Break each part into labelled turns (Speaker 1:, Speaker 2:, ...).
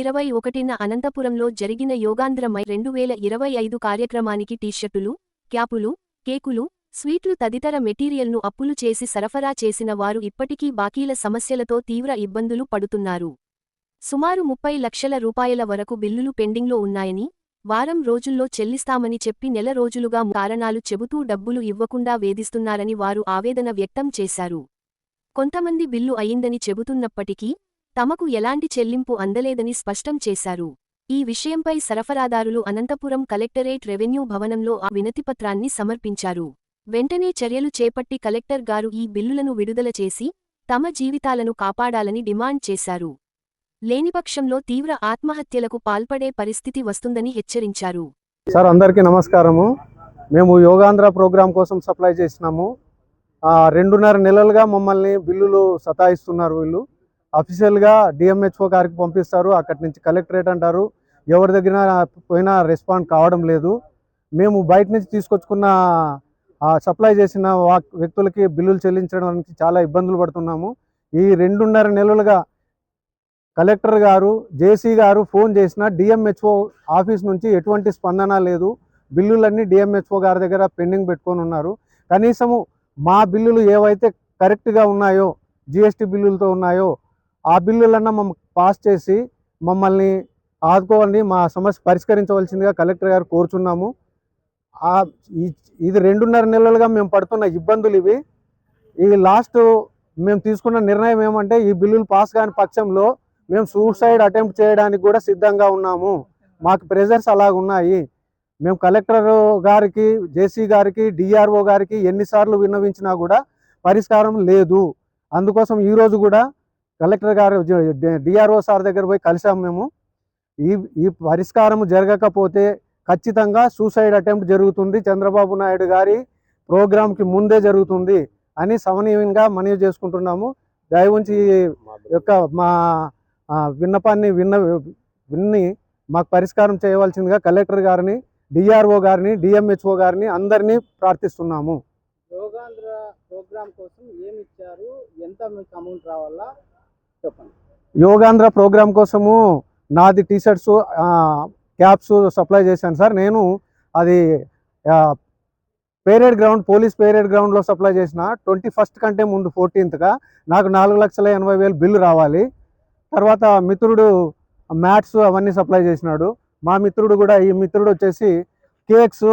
Speaker 1: ఇరవై ఒకటిన అనంతపురంలో జరిగిన యోగాంధ్రమై రెండు వేల ఇరవై ఐదు కార్యక్రమానికి టీషర్టులు క్యాపులు కేకులు స్వీట్లు తదితర మెటీరియల్ను అప్పులు చేసి సరఫరా చేసిన వారు ఇప్పటికీ బాకీల సమస్యలతో తీవ్ర ఇబ్బందులు పడుతున్నారు. సుమారు ముప్పై లక్షల రూపాయల వరకు బిల్లులు పెండింగ్లో ఉన్నాయని వారం రోజుల్లో చెల్లిస్తామని చెప్పి నెల రోజులుగా కారణాలు చెబుతూ డబ్బులు ఇవ్వకుండా వేధిస్తున్నారని వారు ఆవేదన వ్యక్తం చేశారు. కొంతమంది బిల్లు అయిందని చెబుతున్నప్పటికీ తమకు ఎలాంటి చెల్లింపు అందలేదని స్పష్టం చేశారు. ఈ విషయంపై సరఫరాదారులు అనంతపురం కలెక్టరేట్ రెవెన్యూ భవనంలో ఆ వినతిపత్రాన్ని సమర్పించారు. వెంటనే చర్యలు చేపట్టి కలెక్టర్ గారు ఈ బిల్లులను విడుదల చేసి తమ జీవితాలను కాపాడాలని డిమాండ్ చేశారు. లేనిపక్షంలో తీవ్ర ఆత్మహత్యలకు పాల్పడే పరిస్థితి వస్తుందని హెచ్చరించారు.
Speaker 2: సార్ అందరికీ నమస్కారము. మేము యోగాంధ్ర ప్రోగ్రాం కోసం సప్లై చేసినాము. ఆ, రెండున్నర నెలలుగా మమ్మల్ని బిల్లులు సతాయిస్తున్నారు వీళ్ళు. అఫీషియల్గా డిఎంహెచ్ఓ గారికి పంపిస్తారు. అక్కడి నుంచి కలెక్టరేట్ అంటారు. ఎవరి దగ్గర పోయినా రెస్పాండ్ కావడం లేదు. మేము బయట నుంచి తీసుకొచ్చుకున్న సప్లై చేసిన వ్యక్తులకి బిల్లులు చెల్లించడానికి చాలా ఇబ్బందులు పడుతున్నాము. ఈ రెండున్నర నెలలుగా కలెక్టర్ గారు జేసీ గారు ఫోన్ చేసిన డిఎంహెచ్ఓ ఆఫీస్ నుంచి ఎటువంటి స్పందన లేదు. బిల్లులన్నీ డిఎంహెచ్ఓ గారి దగ్గర పెండింగ్ పెట్టుకొని ఉన్నారు. కనీసము మా బిల్లులు ఏవైతే కరెక్ట్గా ఉన్నాయో జిఎస్టీ బిల్లులతో ఉన్నాయో ఆ బిల్లులన్నా మమ్మల్ని పాస్ చేసి మమ్మల్ని ఆదుకోవాలని మా సమస్య పరిష్కరించవలసిందిగా కలెక్టర్ గారు కోరుచున్నాము. ఇది రెండున్నర నెలలుగా మేము పడుతున్న ఇబ్బందులు ఇవి. ఈ లాస్ట్ మేము తీసుకున్న నిర్ణయం ఏమంటే ఈ బిల్లులు పాస్ కాని పక్షంలో మేము సూసైడ్ అటెంప్ట్ చేయడానికి కూడా సిద్ధంగా ఉన్నాము. మాకు ప్రెజర్స్ అలాగున్నాయి మేము కలెక్టర్ గారికి జేసీ గారికి డిఆర్ఓ గారికి ఎన్నిసార్లు విన్నవించినా కూడా పరిష్కారం లేదు. అందుకోసం ఈరోజు కూడా కలెక్టర్ గారు డిఆర్ఓ సార్ దగ్గర పోయి కలిసాము మేము. ఈ ఈ పరిష్కారం జరగకపోతే ఖచ్చితంగా సూసైడ్ అటెంప్ట్ జరుగుతుంది. చంద్రబాబు నాయుడు గారి ప్రోగ్రాంకి ముందే జరుగుతుంది అని సమనీయంగా మనవి చేసుకుంటున్నాము. దయవుంచి యొక్క మా విన్నపాన్ని విన్న విన్ని మాకు పరిష్కారం చేయవలసిందిగా కలెక్టర్ గారిని డిఆర్ఓ గారిని డిఎంహెచ్ఓ గారిని అందరినీ ప్రార్థిస్తున్నాము.
Speaker 3: యోగాంధ్ర ప్రోగ్రామ్ కోసం ఏమి ఇచ్చారు? ఎంత మీకు అమౌంట్ రావాలా?
Speaker 2: యోగాంధ్ర ప్రోగ్రామ్ కోసము నాది టీ షర్ట్స్ క్యాప్స్ సప్లై చేశాను సార్. నేను అది పేరేడ్ గ్రౌండ్ పోలీస్ పేరేడ్ గ్రౌండ్లో సప్లై చేసిన ట్వంటీ ఫస్ట్ కంటే ముందు ఫోర్టీన్త్గా నాకు నాలుగు లక్షల ఎనభై వేలు బిల్లు రావాలి. తర్వాత మిత్రుడు మ్యాట్స్ అవన్నీ సప్లై చేసినాడు. మా మిత్రుడు కూడా ఈ మిత్రుడు వచ్చేసి కేక్స్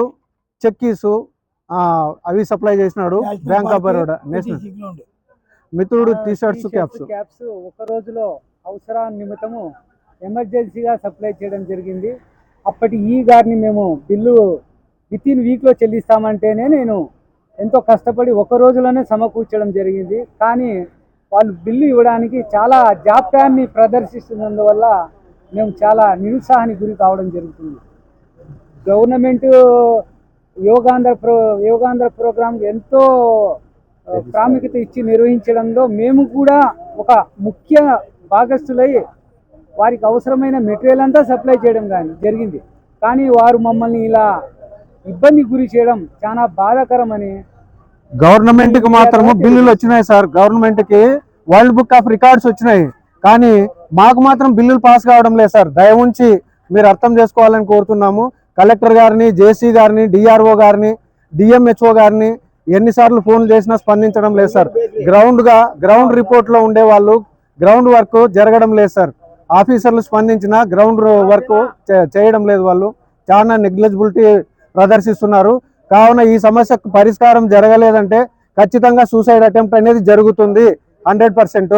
Speaker 2: చెక్కీస్ అవి సప్లై చేసినాడు బ్యాంక్ ఆఫ్ బరోడా నేషనల్. మిత్రుడు టీ షర్ట్స్ క్యాప్స్.
Speaker 3: క్యాప్స్ ఒక రోజులో అవసరా నిమిత్తము ఎమర్జెన్సీగా సప్లై చేయడం జరిగింది. అప్పటి ఈ గారిని మేము బిల్లు విత్ ఇన్ వీక్లో చెల్లిస్తామంటేనే నేను ఎంతో కష్టపడి ఒక రోజులోనే సమకూర్చడం జరిగింది. కానీ వాళ్ళు బిల్లు ఇవ్వడానికి చాలా జాప్యాన్ని ప్రదర్శిస్తున్నందువల్ల మేము చాలా నిరుత్సాహానికి గురి కావడం జరుగుతుంది. Government Yogandhra pro Yogandhra program ఎంతో ప్రాముఖ్యత ఇచ్చి నిర్వహించడంలో మేము కూడా ఒక ముఖ్య భాగస్థులై వారికి అవసరమైన మెటీరియల్ అంతా సప్లై చేయడం కానీ జరిగింది. కానీ వారు మమ్మల్ని ఇలా ఇబ్బంది గురి చేయడం చాలా బాధాకరమని
Speaker 2: గవర్నమెంట్కి మాత్రము బిల్లులు వచ్చినాయి సార్. గవర్నమెంట్కి వరల్డ్ బుక్ ఆఫ్ రికార్డ్స్ వచ్చినాయి. కానీ మాకు మాత్రం బిల్లులు పాస్ కావడం లేదు సార్. దయ ఉంచి మీరు అర్థం చేసుకోవాలని కోరుతున్నాము. కలెక్టర్ గారిని జేసీ గారిని డిఆర్ఓ గారిని డిఎంహెచ్ఓ గారిని ఎన్నిసార్లు ఫోన్లు చేసినా స్పందించడం లేదు సార్. గ్రౌండ్గా గ్రౌండ్ రిపోర్ట్లో ఉండే వాళ్ళు గ్రౌండ్ వర్క్ జరగడం లేదు సార్. ఆఫీసర్లు స్పందించిన గ్రౌండ్ వర్క్ చేయడం లేదు వాళ్ళు. చాలా నెగ్లిజిబిలిటీ ప్రదర్శిస్తున్నారు. కావున ఈ సమస్యకు పరిష్కారం జరగలేదంటే ఖచ్చితంగా సూసైడ్ అటెంప్ట్ అనేది జరుగుతుంది. Hundred percent.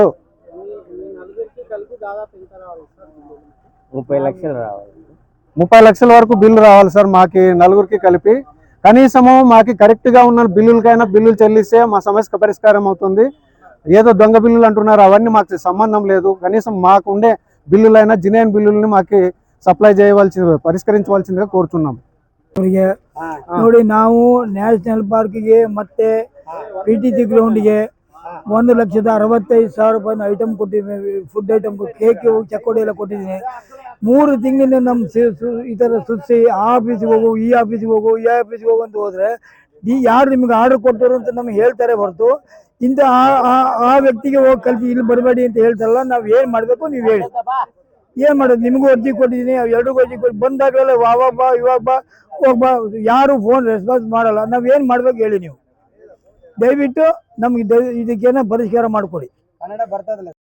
Speaker 4: ముప్పై లక్షల
Speaker 2: వరకు బిల్లు రావాలి సార్ మాకి నలుగురికి కలిపి. కనీసము మాకు కరెక్ట్గా ఉన్న బిల్లులకైనా బిల్లులు చెల్లిస్తే మా సమస్యకు పరిష్కారం అవుతుంది. ఏదో దొంగ బిల్లులు అంటున్నారు అవన్నీ మాకు సంబంధం లేదు. కనీసం మాకు ఉండే బిల్లులైనా జినైన్ బిల్లుల్ని మాకు సప్లై చేయవలసింది పరిష్కరించవలసిందిగా
Speaker 5: కోరుతున్నాం ನೋಡಿ ನಾವು ನ್ಯಾಷನಲ್ ಪಾರ್ಕ್ಗೆ ಮತ್ತೆ ಪಿ ಟಿ ಸಿ ಗ್ರೌಂಡ್ಗೆ ಒಂದು ಲಕ್ಷದ కొట్టింది ಸಾವಿರ ರೂಪಾಯಿ ಐಟಮ್ ಕೊಟ್ಟಿದ್ದೀನಿ ಫುಡ್ ಐಟಮ್ ಮೂರು ತಿಂಗಳಿಂದ ನಮ್ಮ ಈ ಥರ ಸುತ್ತಿ ಆ ಆಫೀಸಿಗೆ ಹೋಗು, ಈ ಆಫೀಸಿಗೆ ಹೋಗು, ಈ ಆಫೀಸಿಗೆ ಹೋಗು ಅಂತ ಹೋದ್ರೆ, ಈ ಯಾರು ನಿಮ್ಗೆ ಆರ್ಡರ್ ಕೊಟ್ಟರು ಅಂತ ನಮ್ಗೆ ಹೇಳ್ತಾರೆ ಹೊರತು. ಇಂಥ ಆ- ಆ- ವ್ಯಕ್ತಿಗೆ ಹೋಗಿ ಕಲ್ಸಿ, ಇಲ್ಲಿ ಬರಬೇಡಿ ಅಂತ ಹೇಳ್ತಾರಲ್ಲ, ನಾವು ಏನು ಮಾಡಬೇಕು ನೀವು ಹೇಳಿ. ಏನ್ ಮಾಡೋದು? ನಿಮಗೂ ಅರ್ಜಿ ಕೊಟ್ಟಿದ್ದೀನಿ ಎಲ್ರಿಗೂ ಅರ್ಜಿ ಕೊಟ್ಟು ಬಂದಾಗಲೆಲ್ಲ ಅವಾಗ ಬಾ ಇವಾಗ ಬಾ, ಹೋಗ್ ಬಾ. ಯಾರು ಫೋನ್ ರೆಸ್ಪಾನ್ಸ್ ಮಾಡಲ್ಲ. ನಾವು ಏನು ಮಾಡ್ಬೇಕು ಹೇಳಿ ನೀವು. ದಯವಿಟ್ಟು ನಮ್ಗೆ ಇದಕ್ಕೇನೋ ಪರಿಷ್ಕಾರ ಮಾಡಿಕೊಡಿ.